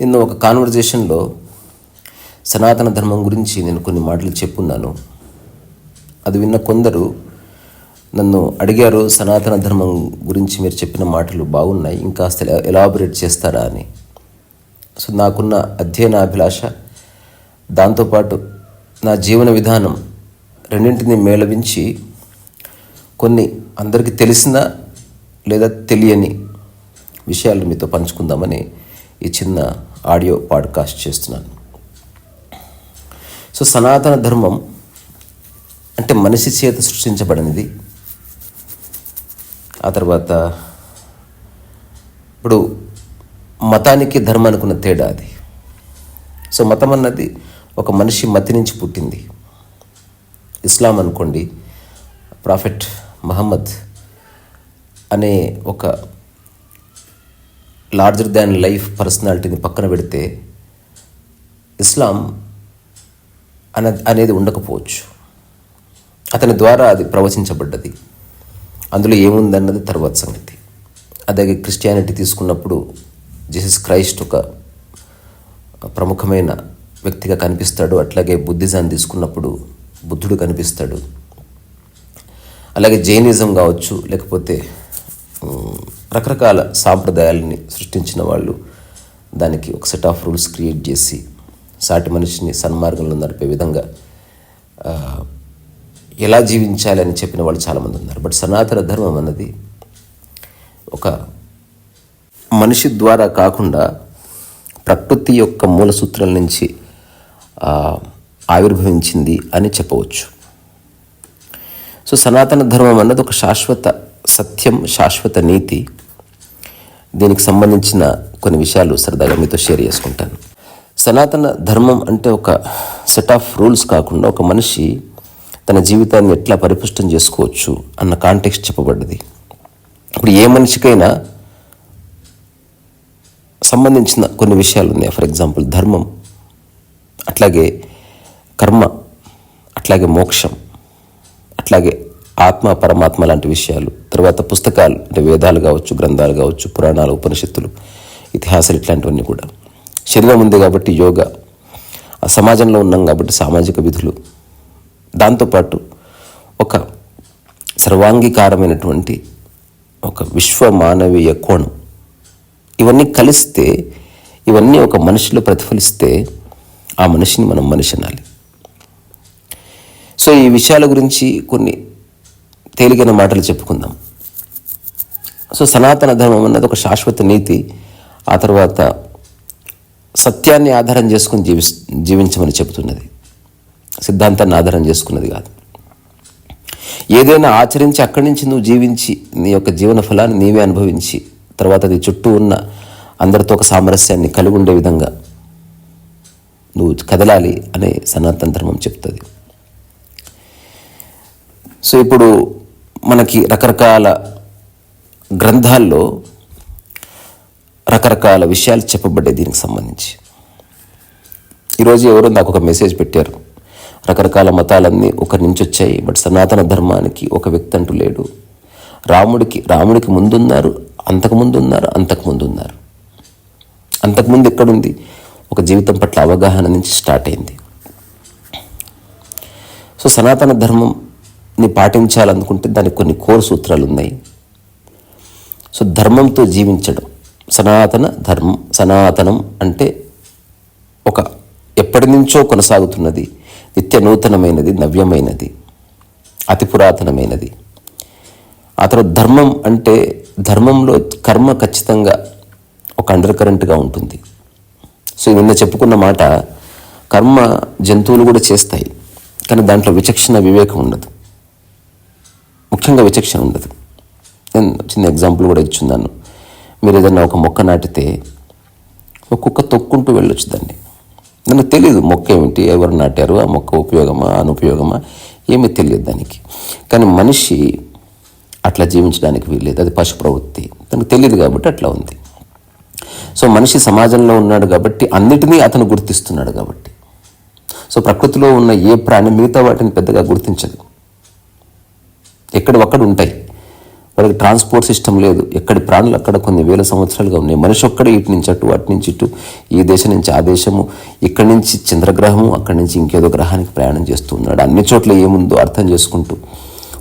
నిన్న ఒక కాన్వర్జేషన్లో సనాతన ధర్మం గురించి నేను కొన్ని మాటలు చెప్పున్నాను. అది విన్న కొందరు నన్ను అడిగారు సనాతన ధర్మం గురించి మీరు చెప్పిన మాటలు బాగున్నాయి ఇంకాస్త ఎలాబొరేట్ చేస్తారా అని. సో నాకున్న అధ్యయన అభిలాష దాంతోపాటు నా జీవన విధానం రెండింటిని మేళవించి కొన్ని అందరికీ తెలిసిన లేదా తెలియని విషయాలు మీతో పంచుకుందామని ఈ చిన్న ఆడియో పాడ్కాస్ట్ చేస్తున్నాను. సో సనాతన ధర్మం అంటే మనిషి చేత సృష్టించబడినది. ఆ తర్వాత ఇప్పుడు మతానికి ధర్మం అనుకున్న తేడా అది. సో మతం అన్నది ఒక మనిషి మతి నుంచి పుట్టింది. ఇస్లాం అనుకోండి ప్రాఫెట్ మహమ్మద్ అనే ఒక లార్జర్ దాన్ లైఫ్ పర్సనాలిటీని పక్కన పెడితే ఇస్లాం అన అనేది ఉండకపోవచ్చు. అతని ద్వారా అది ప్రవచించబడ్డది. అందులో ఏముందన్నది తర్వాత సంగతి. అలాగే క్రిస్టియానిటీ తీసుకున్నప్పుడు జీసస్ క్రైస్ట్ ఒక ప్రముఖమైన వ్యక్తిగా కనిపిస్తాడు. అట్లాగే బుద్ధిజాన్ని తీసుకున్నప్పుడు బుద్ధుడు కనిపిస్తాడు. అలాగే జైనిజం కావచ్చు లేకపోతే రకరకాల సాంప్రదాయాలని సృష్టించిన వాళ్ళు దానికి ఒక సెట్ ఆఫ్ రూల్స్ క్రియేట్ చేసి సాటి మనిషిని సన్మార్గంలో నడిపే విధంగా ఎలా జీవించాలి అని చెప్పిన వాళ్ళు చాలామంది ఉన్నారు. బట్ సనాతన ధర్మం అన్నది ఒక మనిషి ద్వారా కాకుండా ప్రకృతి యొక్క మూల సూత్రాల నుంచి ఆవిర్భవించింది అని చెప్పవచ్చు. సో సనాతన ధర్మం అన్నది ఒక శాశ్వత సత్యం శాశ్వత నీతి. దీనికి సంబంధించిన కొన్ని విషయాలు సరదాగా మీతో షేర్ చేసుకుంటాను. సనాతన ధర్మం అంటే ఒక సెట్ ఆఫ్ రూల్స్ కాకుండా ఒక మనిషి తన జీవితాన్ని ఎట్లా పరిపుష్టం చేసుకోవచ్చు అన్న కాంటెక్స్ట్ చెప్పబడ్డది. ఇప్పుడు ఏ మనిషికైనా సంబంధించిన కొన్ని విషయాలు ఉన్నాయి. ఫర్ ఎగ్జాంపుల్ ధర్మం అట్లాగే కర్మ అట్లాగే మోక్షం అట్లాగే ఆత్మ పరమాత్మ లాంటి విషయాలు తర్వాత పుస్తకాలు అంటే వేదాలు కావచ్చు గ్రంథాలు కావచ్చు పురాణాలు ఉపనిషత్తులు ఇతిహాసాలు ఇట్లాంటివన్నీ కూడా. శరీరం ఉంది కాబట్టి యోగా ఆ సమాజంలో ఉన్నాం కాబట్టి సామాజిక విధులు. దాంతోపాటు ఒక సర్వాంగీకారమైనటువంటి ఒక విశ్వ మానవీయ కోణం. ఇవన్నీ కలిస్తే ఇవన్నీ ఒక మనిషిలో ప్రతిఫలిస్తే ఆ మనిషిని మనం మనిషి అనాలి. సో ఈ విషయాల గురించి కొన్ని తేలికైన మాటలు చెప్పుకుందాం. సో సనాతన ధర్మం అన్నది ఒక శాశ్వత నీతి ఆ తర్వాత సత్యాన్ని ఆధారం చేసుకుని జీవి జీవించమని చెబుతున్నది. సిద్ధాంతాన్ని ఆధారం చేసుకున్నది కాదు. ఏదైనా ఆచరించి అక్కడి నుంచి నువ్వు జీవించి నీ యొక్క జీవన ఫలాన్ని నీవే అనుభవించి తర్వాత అది చుట్టూ ఉన్న అందరితో ఒక సామరస్యాన్ని కలిగి ఉండే విధంగా నువ్వు కదలాలి అనే సనాతన ధర్మం చెప్తుంది. సో ఇప్పుడు మనకి రకరకాల గ్రంథాల్లో రకరకాల విషయాలు చెప్పబడ్డాయి దీనికి సంబంధించి. ఈరోజు ఎవరో నాకు ఒక మెసేజ్ పెట్టారు. రకరకాల మతాలన్నీ ఒకరి నుంచి వచ్చాయి బట్ సనాతన ధర్మానికి ఒక వ్యక్తి అంటూ లేడు. రాముడికి రాముడికి ముందున్నారు అంతకుముందు ఉన్నారు అంతకుముందు ఉన్నారు అంతకుముందు ఎక్కడుంది? ఒక జీవితం పట్ల అవగాహన నుంచి స్టార్ట్ అయింది. సో సనాతన ధర్మం ని పాటించాలనుకుంటే దానికి కొన్ని కోర్ సూత్రాలు ఉన్నాయి సో ధర్మంతో జీవించడం సనాతన ధర్మం సనాతనం అంటే ఒక ఎప్పటి నుంచో కొనసాగుతున్నది నిత్య నూతనమైనది నవ్యమైనది అతి పురాతనమైనది. ఆ తర్వాత ధర్మం అంటే ధర్మంలో కర్మ ఖచ్చితంగా ఒక అండర్ కరెంట్గా ఉంటుంది. సో నిన్న చెప్పుకున్న మాట కర్మ జంతువులు కూడా చేస్తాయి కానీ దాంట్లో విచక్షణ వివేకం ఉండదు. ముఖ్యంగా విచక్షణ ఉండదు. నేను చిన్న ఎగ్జాంపుల్ కూడా ఇచ్చిందాను మీరు ఏదైనా ఒక మొక్క నాటితే ఒక కుక్క తొక్కుంటూ వెళ్ళొచ్చు దాన్ని. నాకు తెలియదు మొక్క ఏమిటి ఎవరు నాటారు ఆ మొక్క ఉపయోగమా అనుపయోగమా ఏమీ తెలియదు దానికి. కానీ మనిషి అట్లా జీవించడానికి వీల్లేదు అది పశు ప్రవృత్తి తనకు తెలియదు కాబట్టి అట్లా ఉంది. సో మనిషి సమాజంలో ఉన్నాడు కాబట్టి అన్నిటినీ అతను గుర్తిస్తున్నాడు కాబట్టి. సో ప్రకృతిలో ఉన్న ఏ ప్రాణి మిగతా వాటిని పెద్దగా గుర్తించదు. ఎక్కడ ఉంటాయి. వాళ్ళకి ట్రాన్స్పోర్ట్ సిస్టమ్ లేదు. ఎక్కడి ప్రాణులు అక్కడ కొన్ని వేల సంవత్సరాలుగా ఉన్నాయి. మనిషి ఒక్కడే ఇటు నుంచి అటు అటు నుంచి ఇటు ఈ దేశం నుంచి ఆ దేశము ఇక్కడి నుంచి చంద్రగ్రహము అక్కడి నుంచి ఇంకేదో గ్రహానికి ప్రయాణం చేస్తూ ఉన్నాడు. అన్ని చోట్ల ఏముందో అర్థం చేసుకుంటూ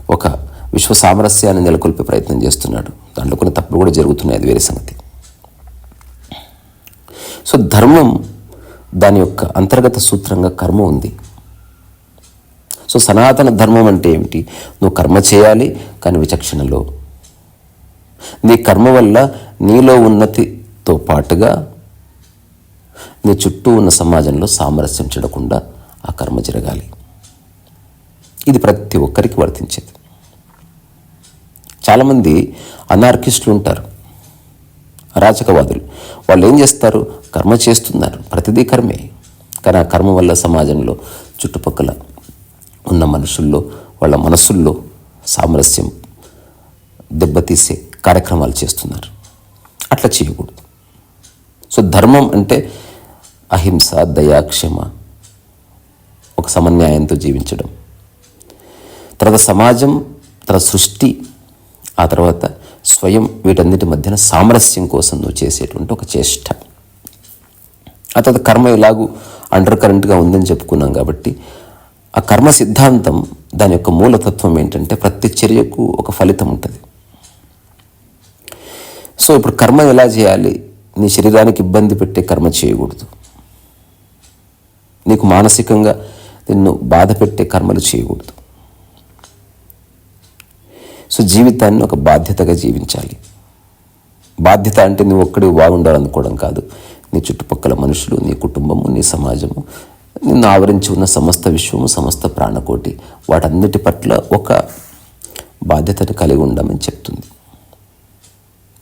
ఒక విశ్వ సామరస్యాన్ని నెలకొల్పే ప్రయత్నం చేస్తున్నాడు. దాంట్లో కొన్ని తప్పులు కూడా జరుగుతున్నాయి. అది వేరే సంగతి. సో ధర్మం దాని యొక్క అంతర్గత సూత్రంగా కర్మ ఉంది. సో సనాతన ధర్మం అంటే ఏమిటి? నువ్వు కర్మ చేయాలి కానీ విచక్షణలో. నీ కర్మ వల్ల నీలో ఉన్నతితో పాటుగా నీ చుట్టూ ఉన్న సమాజంలో సామరస్యం చెడకుండా ఆ కర్మ జరగాలి. ఇది ప్రతి ఒక్కరికి వర్తించేది. చాలామంది అనార్కిస్టులు ఉంటారు అరాచకవాదులు. వాళ్ళు ఏం చేస్తారు? కర్మ చేస్తున్నారు. ప్రతిదీ కర్మే. కానీ ఆ కర్మ వల్ల సమాజంలో చుట్టుపక్కల ఉన్న మనుషుల్లో వాళ్ళ మనసుల్లో సామరస్యం దెబ్బతీసే కార్యక్రమాలు చేస్తున్నారు. అట్లా చేయకూడదు. సో ధర్మం అంటే అహింస దయా క్షమ ఒక సమన్యాయంతో జీవించడం. తర్వాత సమాజం తర్వాత సృష్టి ఆ తర్వాత స్వయం వీటన్నిటి మధ్యన సామరస్యం కోసం నువ్వు చేసేటువంటి ఒక చేష్ట. ఆ తర్వాత కర్మ ఎలాగూ అండర్ కరెంట్గా ఉందని చెప్పుకున్నాం కాబట్టి ఆ కర్మ సిద్ధాంతం దాని యొక్క మూలతత్వం ఏంటంటే ప్రతి చర్యకు ఒక ఫలితం ఉంటుంది. సో ఇప్పుడు కర్మ ఎలా చేయాలి? నీ శరీరానికి ఇబ్బంది పెట్టే కర్మ చేయకూడదు. నీకు మానసికంగా నిన్ను బాధ పెట్టే కర్మలు చేయకూడదు. సో జీవితాన్ని ఒక బాధ్యతగా జీవించాలి. బాధ్యత అంటే నువ్వు ఒక్కడే బాగుండాలనుకోవడం కాదు. నీ చుట్టుపక్కల మనుషులు నీ కుటుంబము నీ సమాజము నిన్ను ఆవరించి ఉన్న సమస్త విశ్వము సమస్త ప్రాణకోటి వాటన్నిటి పట్ల ఒక బాధ్యతను కలిగి ఉండమని చెప్తుంది.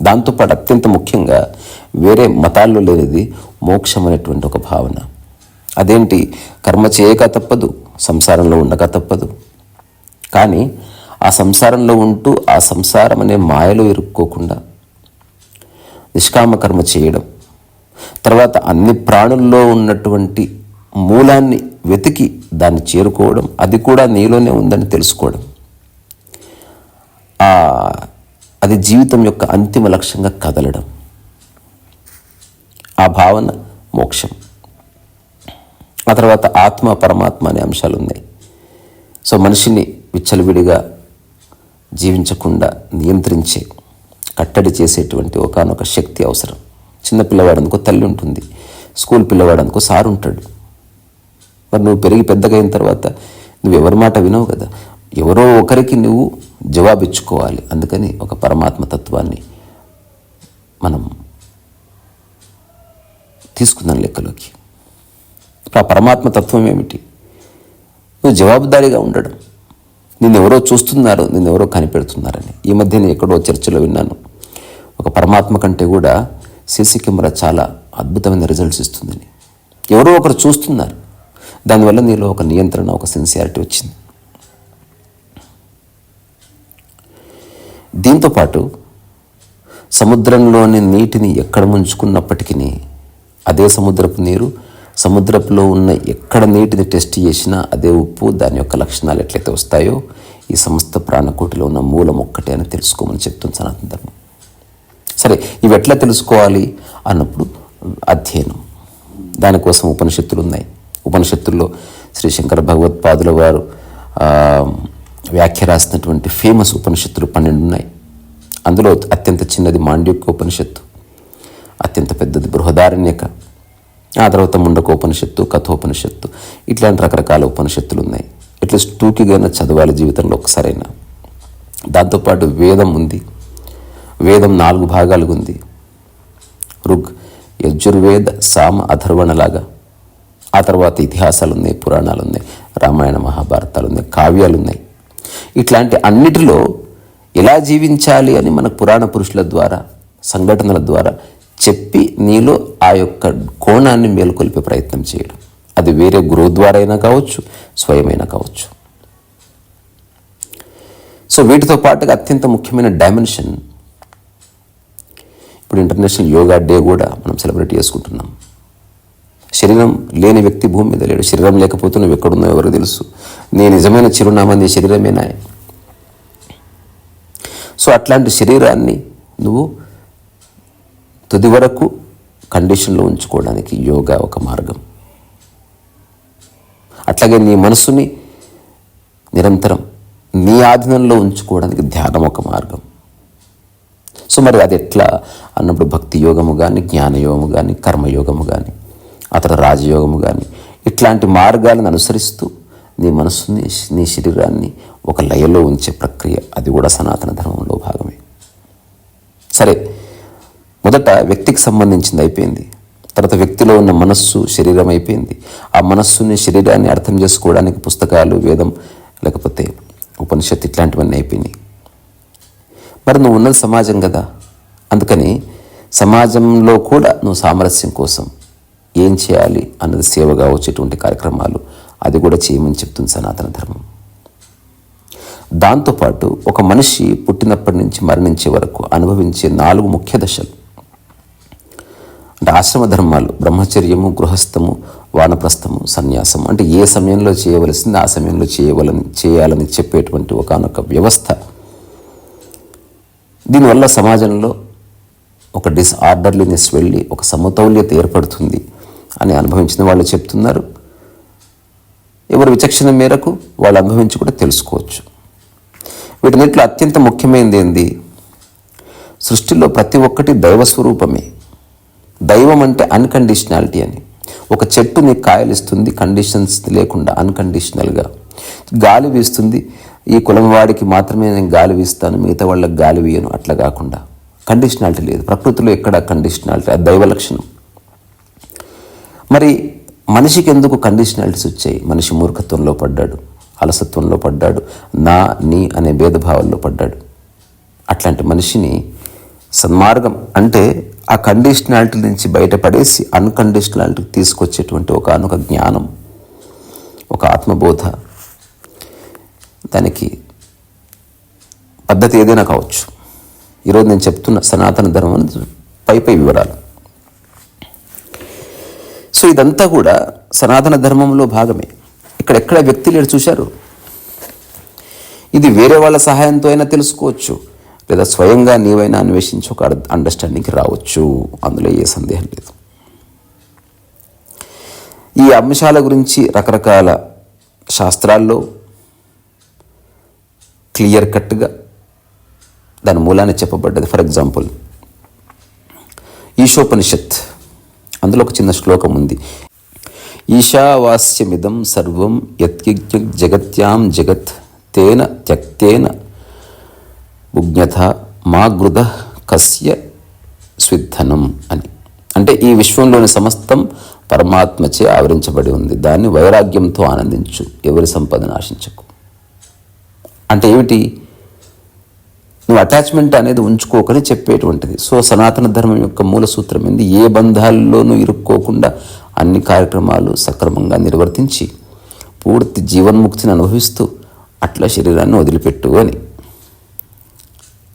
దాంతోపాటు అత్యంత ముఖ్యంగా వేరే మతాల్లో లేనిది మోక్షం అనేటువంటి ఒక భావన. అదేంటి? కర్మ చేయక తప్పదు సంసారంలో ఉండక తప్పదు. కానీ ఆ సంసారంలో ఉంటూ ఆ సంసారం అనే మాయలో ఇరుక్కోకుండా నిష్కామ కర్మ చేయడం తర్వాత అన్ని ప్రాణుల్లో ఉన్నటువంటి మూలాన్ని వెతికి దాన్ని చేరుకోవడం అది కూడా నీలోనే ఉందని తెలుసుకోవడం. ఆ అది జీవితం యొక్క అంతిమ లక్ష్యంగా కదలడం. ఆ భావన మోక్షం. ఆ తర్వాత ఆత్మ పరమాత్మ అనే అంశాలు ఉన్నాయి. సో మనిషిని విచ్చలవిడిగా జీవించకుండా నియంత్రించే కట్టడి చేసేటువంటి ఒకనొక శక్తి అవసరం. చిన్న పిల్లవాడు అనుకో తల్లి ఉంటుంది స్కూల్ పిల్లవాడు అనుకో సారు ఉంటాడు. మరి నువ్వు పెరిగి పెద్దగైన తర్వాత నువ్వు ఎవరి మాట వినవు కదా. ఎవరో ఒకరికి నువ్వు జవాబిచ్చుకోవాలి. అందుకని ఒక పరమాత్మ తత్వాన్ని మనం తీసుకుందాం లెక్కలోకి. ఆ పరమాత్మ తత్వం ఏమిటి? నువ్వు జవాబుదారీగా ఉండడం. నిన్నెవరో చూస్తున్నారు నిన్నెవరో కనిపెడుతున్నారని. ఈ మధ్య నేను ఎక్కడో చర్చలో విన్నాను. ఒక పరమాత్మ కంటే కూడా సీసీ కెమెరా చాలా అద్భుతమైన రిజల్ట్స్ ఇస్తుందని. ఎవరో ఒకరు చూస్తున్నారు. దానివల్ల నీలో ఒక నియంత్రణ ఒక సిన్సియారిటీ వచ్చింది. దీంతోపాటు సముద్రంలోని నీటిని ఎక్కడ ముంచుకున్నప్పటికీ అదే సముద్రపు నీరు సముద్రపులో ఉన్న ఎక్కడ నీటిని టెస్ట్ చేసినా అదే ఉప్పు దాని యొక్క లక్షణాలు ఎట్లయితే వస్తాయో ఈ సమస్త ప్రాణకోటిలో ఉన్న మూలం ఒక్కటే అని తెలుసుకోమని చెప్తుంది సనాతన ధర్మం. సరే ఇవి ఎట్లా తెలుసుకోవాలి? అన్నప్పుడు అధ్యయనం. దానికోసం ఉపనిషత్తులు ఉన్నాయి. ఉపనిషత్తుల్లో శ్రీ శంకర భగవత్పాదుల వారు వ్యాఖ్య రాసినటువంటి ఫేమస్ ఉపనిషత్తులు పన్నెండు ఉన్నాయి. అందులో అత్యంత చిన్నది మాండ్యక ఉపనిషత్తు అత్యంత పెద్దది బృహదారణ్యక ఆ తర్వాత ముండకోపనిషత్తు కథోపనిషత్తు ఇట్లాంటి రకరకాల ఉపనిషత్తులు ఉన్నాయి. అట్లీస్ట్ టూకిగా చదవాలి జీవితంలో ఒకసారైనా. దాంతోపాటు వేదం ఉంది. వేదం నాలుగు భాగాలుగా ఉంది ఋగ్ యజుర్వేద సామ అథర్వణలాగా ఆ తర్వాత ఇతిహాసాలు ఉన్నాయి పురాణాలు ఉన్నాయి రామాయణ మహాభారతాలు ఉన్నాయి కావ్యాలు ఉన్నాయి ఇట్లాంటి అన్నిటిలో ఎలా జీవించాలి అని మన పురాణ పురుషుల ద్వారా సంఘటనల ద్వారా చెప్పి నీలో ఆ యొక్క కోణాన్ని మేలుకొల్పే ప్రయత్నం చేయడం. అది వేరే గురువు ద్వారా అయినా కావచ్చు స్వయమైనా కావచ్చు. సో వీటితో పాటుగా అత్యంత ముఖ్యమైన డైమెన్షన్. ఇప్పుడు ఇంటర్నేషనల్ యోగా డే కూడా మనం సెలబ్రేట్ చేసుకుంటున్నాం. శరీరం లేని వ్యక్తి భూమి మీద లేడు. శరీరం లేకపోతే నువ్వు ఎక్కడున్నావు ఎవరు తెలుసు. నీ నిజమైన చిరునామా నీ శరీరమేనా సో అట్లాంటి శరీరాన్ని నువ్వు తుది వరకు కండిషన్లో ఉంచుకోవడానికి యోగా ఒక మార్గం. అట్లాగే నీ మనసుని నిరంతరం నీ ఆధీనంలో ఉంచుకోవడానికి ధ్యానం ఒక మార్గం. సో మరి అది ఎట్లా? అన్నప్పుడు భక్తి యోగము కానీ జ్ఞానయోగము కానీ కర్మయోగము కానీ అతడు రాజయోగము కానీ ఇట్లాంటి మార్గాలను అనుసరిస్తూ నీ మనస్సుని నీ శరీరాన్ని ఒక లయలో ఉంచే ప్రక్రియ. అది కూడా సనాతన ధర్మంలో భాగమే. సరే మొదట వ్యక్తికి సంబంధించింది అయిపోయింది. తర్వాత వ్యక్తిలో ఉన్న మనస్సు శరీరం అయిపోయింది. ఆ మనస్సుని శరీరాన్ని అర్థం చేసుకోవడానికి పుస్తకాలు వేదం లేకపోతే ఉపనిషత్తు ఇట్లాంటివన్నీ అయిపోయినాయి. మరి నువ్వు ఉన్నది సమాజం కదా. అందుకని సమాజంలో కూడా నువ్వు సామరస్యం కోసం ఏం చేయాలి అన్నది సేవగా వచ్చేటువంటి కార్యక్రమాలు అది కూడా చేయమని చెప్తుంది సనాతన ధర్మం. దాంతోపాటు ఒక మనిషి పుట్టినప్పటి నుంచి మరణించే వరకు అనుభవించే నాలుగు ముఖ్య దశలు. అంటే ఆశ్రమ ధర్మాలు బ్రహ్మచర్యము గృహస్థము వానప్రస్థము సన్యాసం అంటే ఏ సమయంలో చేయవలసింది ఆ సమయంలో చేయవలని చేయాలని చెప్పేటువంటి ఒకనొక వ్యవస్థ. దీనివల్ల సమాజంలో ఒక డిస్ఆర్డర్లీనెస్ వెళ్ళి ఒక సమతౌల్యత ఏర్పడుతుంది. అని అనుభవించిన వాళ్ళు చెప్తున్నారు. ఎవరి విచక్షణ మేరకు వాళ్ళు అనుభవించి కూడా తెలుసుకోవచ్చు. వీటన్నిటిలో అత్యంత ముఖ్యమైనది ఏంది? సృష్టిలో ప్రతి ఒక్కటి దైవ స్వరూపమే. దైవం అంటే అన్కండిషనాలిటీ అని. ఒక చెట్టు నీకు కాయలిస్తుంది కండిషన్స్ లేకుండా అన్కండిషనల్గా గాలి వీస్తుంది ఈ కులం వాడికి మాత్రమే నేను గాలి వీస్తాను మిగతా వాళ్ళకి గాలి వీయను అట్లా కాకుండా. కండిషనాలిటీ లేదు. ప్రకృతిలో ఎక్కడ కండిషనాలిటీ అది దైవ లక్షణం. మరి మనిషికి ఎందుకు కండిషనాలిటీస్ వచ్చాయి? మనిషి మూర్ఖత్వంలో పడ్డాడు అలసత్వంలో పడ్డాడు నా నీ అనే భేదభావాల్లో పడ్డాడు. అట్లాంటి మనిషిని సన్మార్గం అంటే ఆ కండిషనాలిటీ నుంచి బయటపడేసి అన్కండిషనాలిటీకి తీసుకొచ్చేటువంటి ఒక అనొక జ్ఞానం ఒక ఆత్మబోధ. దానికి పద్ధతి ఏదైనా కావచ్చు. ఈరోజు నేను చెప్తున్న సనాతన ధర్మం పై పై వివరాలు. సో ఇదంతా కూడా సనాతన ధర్మంలో భాగమే. ఇక్కడెక్కడ వ్యక్తి లేడు చూశారు? ఇది వేరే వాళ్ళ సహాయంతో అయినా తెలుసుకోవచ్చు. లేదా స్వయంగా నీవైనా అన్వేషించి ఒక అండర్స్టాండింగ్కి రావచ్చు. అందులో ఏ సందేహం లేదు. ఈ అంశాల గురించి రకరకాల శాస్త్రాల్లో క్లియర్ కట్గా దాని మూలాన్ని చెప్పబడ్డది. For example Ishopanishad. అందులో ఒక చిన్న శ్లోకం ఉంది. ఈశావాస్యమిదం సర్వం యత్కిజ్ఞ జగత్యాం జగత్ తేన త్యక్తేన ఉజ్ఞత మా గృధ కస్య స్విద్ధనం అని. అంటే ఈ విశ్వంలోని సమస్తం పరమాత్మచే ఆవరించబడి ఉంది. దాన్ని వైరాగ్యంతో ఆనందించు. ఎవరి సంపదను ఆశించకు అంటే ఏమిటి? నువ్వు అటాచ్మెంట్ అనేది ఉంచుకోకని చెప్పేటువంటిది. సో సనాతన ధర్మం యొక్క మూల సూత్రం ఏంది? ఏ బంధాల్లోనూ ఇరుక్కోకుండా అన్ని కార్యక్రమాలు సక్రమంగా నిర్వర్తించి పూర్తి జీవన్ముక్తిని అనుభవిస్తూ అట్లా శరీరాన్ని వదిలిపెట్టు అని.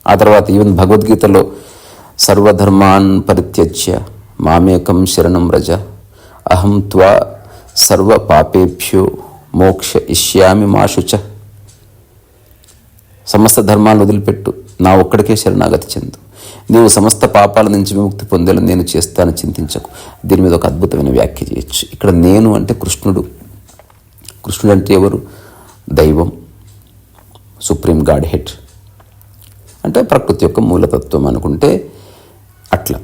ఆ తర్వాత ఈవెన్ భగవద్గీతలో సర్వధర్మాన్ పరిత్యజ్య మామేకం శరణం రజ అహం త్వా సర్వ పాపేభ్యో మోక్ష ఇష్యామి మాశుచ సమస్త ధర్మాలను వదిలిపెట్టు. నా ఒక్కడికే శరణాగతి చెందు. నీవు సమస్త పాపాల నుంచి విముక్తి పొందేలా నేను చేస్తాను చింతించకు. దీని మీద ఒక అద్భుతమైన వ్యాఖ్య చేయొచ్చు. ఇక్కడ నేను అంటే కృష్ణుడు. కృష్ణుడు అంటే ఎవరు? దైవం. సుప్రీం గాడ్ హెడ్ అంటే ప్రకృతి యొక్క మూలతత్వం అనుకుంటే అట్లా.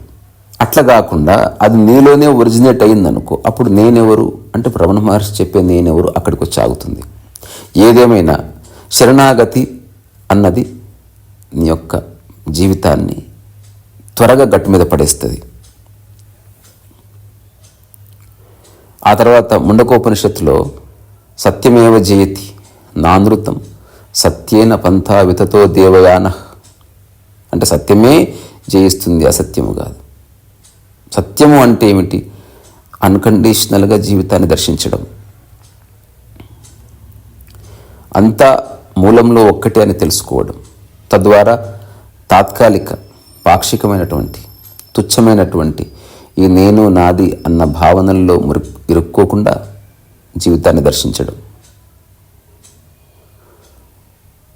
అట్లా కాకుండా అది నీలోనే ఒరిజినేట్ అయింది అనుకో అప్పుడు నేనెవరు? అంటే రమణ మహర్షి చెప్పే నేనెవరు? అక్కడికి వచ్చి ఆగుతుంది. ఏదేమైనా శరణాగతి అన్నది నీ యొక్క జీవితాన్ని త్వరగా గట్టు మీద పడేస్తుంది. ఆ తర్వాత ముండకోపనిషత్తులో సత్యమేవ జయతి నానృతం సత్యేన పంథా వితతో దేవయాన. అంటే సత్యమే జయిస్తుంది అసత్యము కాదు. సత్యము అంటే ఏమిటి? అన్కండిషనల్గా జీవితాన్ని దర్శించడం. అంతా మూలంలో ఒక్కటే అని తెలుసుకోవడం. తద్వారా తాత్కాలిక పాక్షికమైనటువంటి తుచ్చమైనటువంటి ఈ నేను నాది అన్న భావనల్లో మురి ఇరుక్కోకుండా జీవితాన్ని దర్శించడం.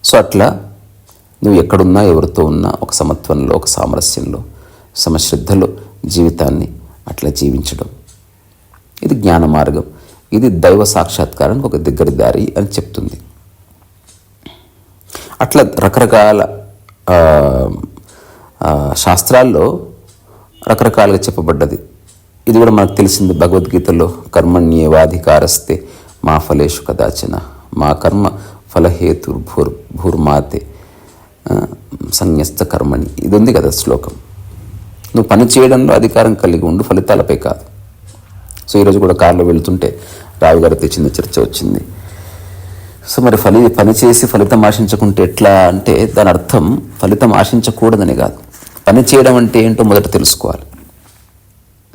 సో అట్లా నువ్వు ఎక్కడున్నా ఎవరితో ఉన్నా ఒక సమత్వంలో ఒక సామరస్యంలో సమశ్రద్ధలో జీవితాన్ని అట్లా జీవించడం. ఇది జ్ఞాన మార్గం. ఇది దైవ సాక్షాత్కారానికి ఒక దగ్గర దారి అని చెప్తుంది. అట్లా రకరకాల శాస్త్రాల్లో రకరకాలుగా చెప్పబడ్డది. ఇది కూడా మనకు తెలిసింది భగవద్గీతలో కర్మణ్యేవాధికారస్తే మా ఫలేషు కదాచన మా కర్మ ఫలహేతుర్ భూర్ భూర్మాతే సంన్యస్త కర్మణి. ఇది ఉంది కదా శ్లోకం. నువ్వు పని చేయడంలో అధికారం కలిగి ఉండు ఫలితాలపై కాదు. సో ఈరోజు కూడా కారులో వెళుతుంటే రావు గారితో చిన్న చర్చ వచ్చింది. సో మరి ఫలి పని చేసి ఫలితం ఆశించకుంటే ఎట్లా అంటే దాని అర్థం ఫలితం ఆశించకూడదని కాదు. పని చేయడం అంటే ఏంటో మొదట తెలుసుకోవాలి.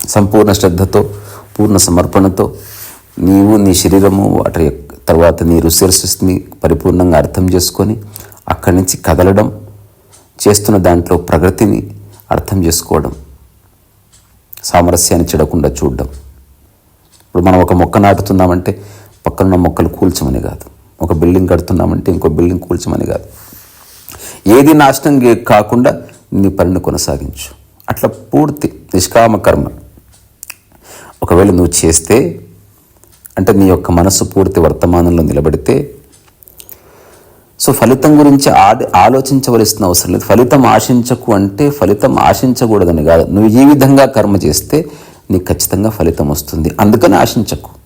సంపూర్ణ శ్రద్ధతో పూర్ణ సమర్పణతో నీవు నీ శరీరము వాటి యొక్క- తర్వాత నీ రిసోర్సెస్ని పరిపూర్ణంగా అర్థం చేసుకొని అక్కడి నుంచి కదలడం చేస్తున్న దాంట్లో ప్రగతిని అర్థం చేసుకోవడం సామరస్యాన్ని చెడకుండా చూడడం. ఇప్పుడు మనం ఒక మొక్క నాటుతున్నామంటే పక్కనున్న మొక్కలు కూల్చమని కాదు. ఒక బిల్డింగ్ కడుతున్నామంటే ఇంకో బిల్డింగ్ కూల్చమని కాదు. ఏది నాశనం కాకుండా నీ పనిని కొనసాగించు. అట్లా పూర్తి నిష్కామ కర్మ. ఒకవేళ నువ్వు చేస్తే అంటే నీ యొక్క మనసు పూర్తి వర్తమానంలో నిలబడితే సో ఫలితం గురించి ఆది ఆలోచించవలసిన అవసరం లేదు. ఫలితం ఆశించకు అంటే ఫలితం ఆశించకూడదని కాదు. నువ్వు ఈ విధంగా కర్మ చేస్తే నీకు ఖచ్చితంగా ఫలితం వస్తుంది. అందుకని ఆశించకు.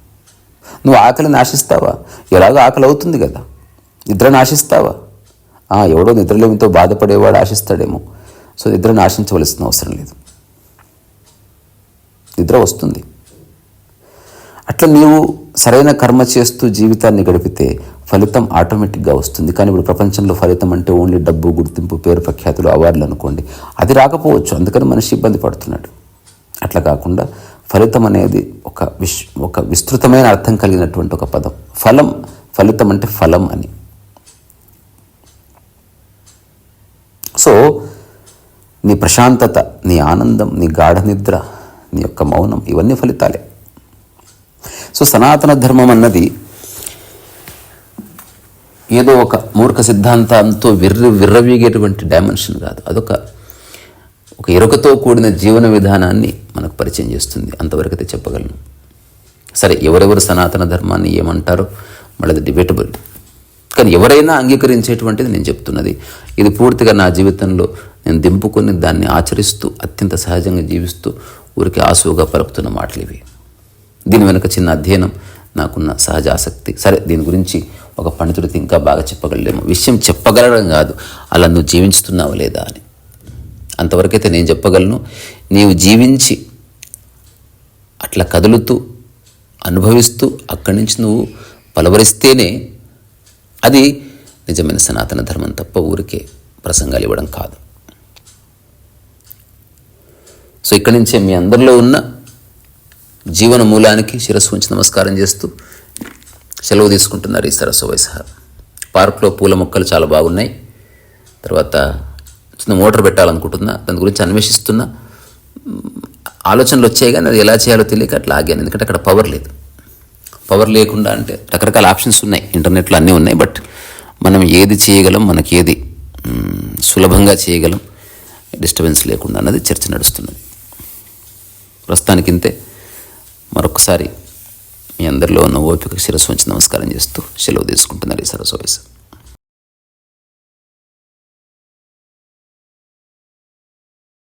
నువ్వు ఆకలి నాశిస్తావా? ఎలాగో ఆకలి అవుతుంది కదా. నిద్ర నాశిస్తావా? ఆ, ఎవడో నిద్రలేమితో బాధపడేవాడు ఆశిస్తాడేమో. సో నిద్రను ఆశించవలసిన అవసరం లేదు. నిద్ర వస్తుంది. అట్లా నీవు సరైన కర్మ చేస్తూ జీవితాన్ని గడిపితే ఫలితం ఆటోమేటిక్గా వస్తుంది. కానీ ఇప్పుడు ప్రపంచంలో ఫలితం అంటే ఓన్లీ డబ్బు గుర్తింపు పేరు ప్రఖ్యాతులు అవార్డులు అనుకోండి. అది రాకపోవచ్చు. అందుకని మనిషి ఇబ్బంది పడుతున్నాడు. అట్లా కాకుండా ఫలితం అనేది ఒక విశ్ ఒక విస్తృతమైన అర్థం కలిగినటువంటి ఒక పదం. ఫలం ఫలితం అంటే ఫలం అని. సో నీ ప్రశాంతత నీ ఆనందం నీ గాఢ నిద్ర నీ యొక్క మౌనం ఇవన్నీ ఫలితాలే. సో సనాతన ధర్మం అన్నది ఏదో ఒక మూర్ఖ సిద్ధాంతంతో విర్ర విర్రవీగేటువంటి డైమెన్షన్ కాదు. అదొక ఒక ఎరుకతో కూడిన జీవన విధానాన్ని మనకు పరిచయం చేస్తుంది. అంతవరకైతే చెప్పగలను. సరే ఎవరెవరు సనాతన ధర్మాన్ని ఏమంటారో మళ్ళీ డిబేటబుల్ కానీ ఎవరైనా అంగీకరించేటువంటిది నేను చెప్తున్నది. ఇది పూర్తిగా నా జీవితంలో నేను దింపుకొని దాన్ని ఆచరిస్తూ అత్యంత సహజంగా జీవిస్తూ ఊరికి ఆసువుగా పలుకుతున్న మాటలు ఇవి. దీని వెనుక చిన్న అధ్యయనం నాకున్న సహజ ఆసక్తి. సరే దీని గురించి ఒక పండితుడికి ఇంకా బాగా చెప్పగలలేము. విషయం చెప్పగలడం కాదు. అలా నువ్వు జీవించుతున్నావు లేదా అని. అంతవరకైతే నేను చెప్పగలను నీవు జీవించి అట్లా కదులుతూ అనుభవిస్తూ అక్కడి నుంచి నువ్వు పలవరిస్తేనే అది నిజమైన సనాతన ధర్మం తప్ప ఊరికే ప్రసంగాలు ఇవ్వడం కాదు. సో ఇక్కడి నుంచే మీ అందరిలో ఉన్న జీవన మూలానికి శిరస్సు ఉంచి నమస్కారం చేస్తూ సెలవు తీసుకుంటున్నారు ఈ సరస్సు వయసహ పార్క్లో పూల మొక్కలు చాలా బాగున్నాయి. తర్వాత చిన్న మోటార్ పెట్టాలనుకుంటున్నా దాని గురించి అన్వేషిస్తున్నా ఆలోచనలు వచ్చాయి కానీ అది ఎలా చేయాలో తెలియక అట్లా ఆగాను ఎందుకంటే అక్కడ పవర్ లేదు. పవర్ లేకుండా అంటే రకరకాల ఆప్షన్స్ ఉన్నాయి ఇంటర్నెట్లో అన్నీ ఉన్నాయి బట్ మనం ఏది చేయగలం మనకి ఏది సులభంగా చేయగలం డిస్టర్బెన్స్ లేకుండా అన్నది చర్చ నడుస్తున్నది. ప్రస్తుతానికి ఇంతే. మరొకసారి మీ అందరిలో ఉన్న ఓపిక శిరస్సు ఉంచి నమస్కారం చేస్తూ సెలవు తీసుకుంటున్నారు ఈ సరస్సు వయసు